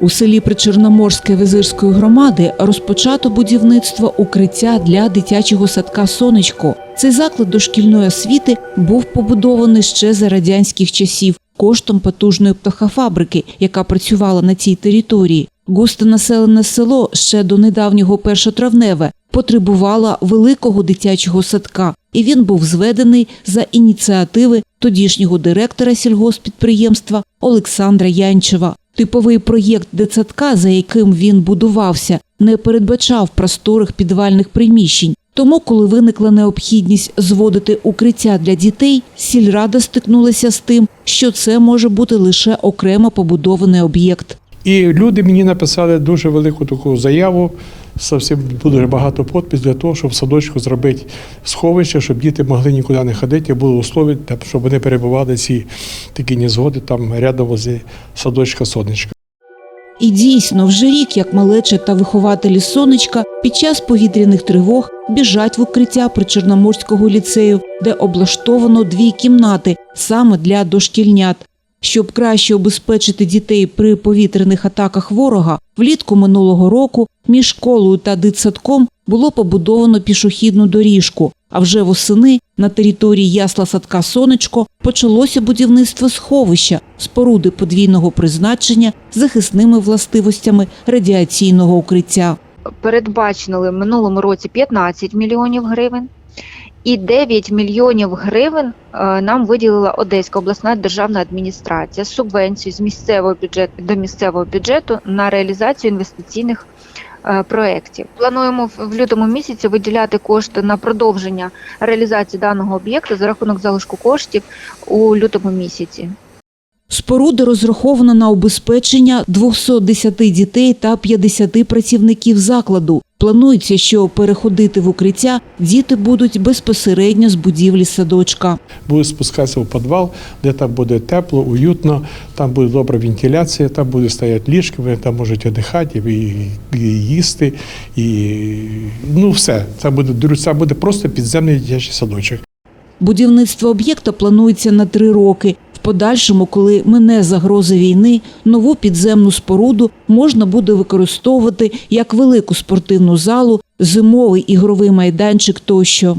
У селі Причорноморське Визирської громади розпочато будівництво укриття для дитячого садка Сонечко. Цей заклад дошкільної освіти був побудований ще за радянських часів коштом потужної птахофабрики, яка працювала на цій території. Густонаселене село ще до недавнього першотравневе потребувало великого дитячого садка, і він був зведений за ініціативи тодішнього директора сільгоспідприємства Олександра Янчева. Типовий проєкт дитсадка, за яким він будувався, не передбачав просторих підвальних приміщень. Тому, коли виникла необхідність зводити укриття для дітей, сільрада стикнулася з тим, що це може бути лише окремо побудований об'єкт. І люди мені написали дуже велику таку заяву. Зовсім дуже багато підпис для того, щоб в садочку зробити сховище, щоб діти могли нікуди не ходити, були условия, щоб вони перебували ці такі незгоди там рядом возле садочка сонечка. І дійсно, вже рік, як малеча та вихователі сонечка під час повітряних тривог біжать в укриття Причорноморського ліцею, де облаштовано дві кімнати саме для дошкільнят. Щоб краще обезпечити дітей при повітряних атаках ворога, влітку минулого року між школою та дитсадком було побудовано пішохідну доріжку. А вже восени на території ясла садка Сонечко почалося будівництво сховища, споруди подвійного призначення з захисними властивостями радіаційного укриття. передбачили в минулому році 15 мільйонів гривень. І 9 мільйонів гривень е, нам виділила Одеська обласна державна адміністрація субвенцію з місцевого бюджету до місцевого бюджету на реалізацію інвестиційних е, проєктів. Плануємо в- лютому місяці виділяти кошти на продовження реалізації даного об'єкту за рахунок залишку коштів у лютому місяці. Споруда розрахована на убезпечення 210 дітей та 50 працівників закладу. Планується, що переходити в укриття діти будуть безпосередньо з будівлі садочка. Будуть спускатися в підвал, де там буде тепло, уютно, там буде добра вентиляція, там буде стояти ліжки, вони там можуть одихати і, і їсти, і ну все. Це буде це буде просто підземний дитячий садочок. Будівництво об'єкта планується на три роки. Подальшому, коли мине загрози війни, нову підземну споруду можна буде використовувати як велику спортивну залу, зимовий ігровий майданчик тощо.